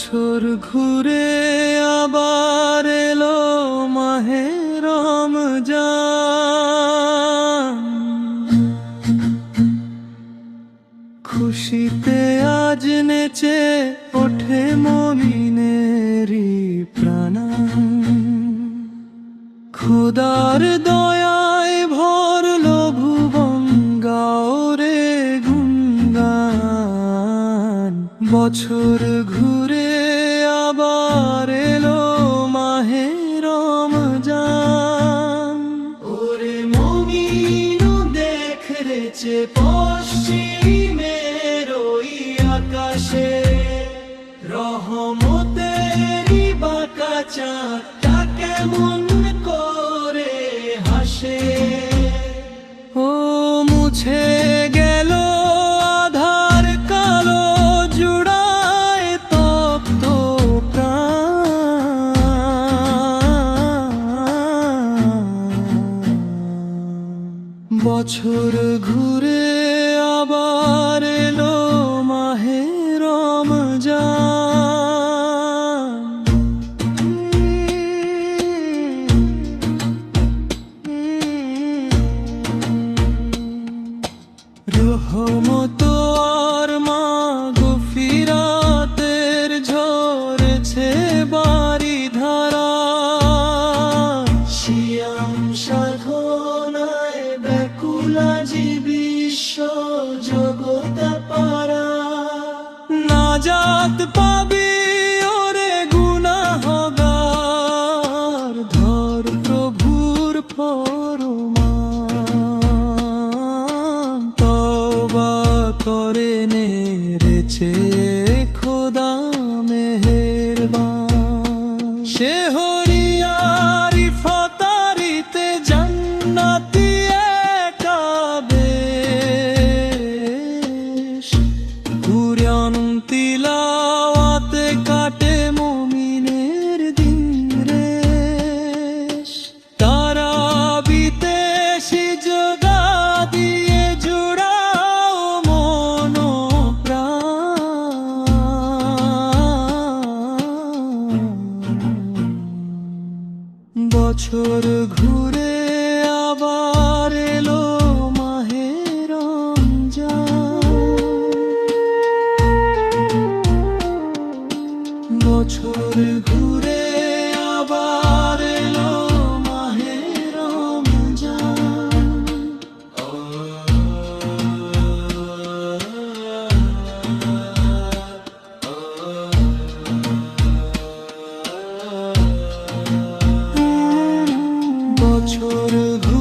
বছর ঘুরে আবার এলো মাহে রমজান। খুশিতে আজ নেচে ওঠে মমিনেরি খুদার দয়ায় ভরল ভুবন গাও রে গুনগান বছর ঘুরে আবার এলো মাহে রমজান। ওরে আকাশে। কেমন মুছে গেল আধার কালো জুড়ায় তপ্ত প্রাণ। বছর ঘুরে আর মা গফিরাতের ঝরেছে বাড়ি ধারা। শিয়াম সাধনায় ব্যাকুলাজি বিশ্ব জগত পারা। নাজাত পাবি করে নেড়েছে বছর ঘুরে আবার এলো মাহের বছর ঘুরে বছর ঘুরে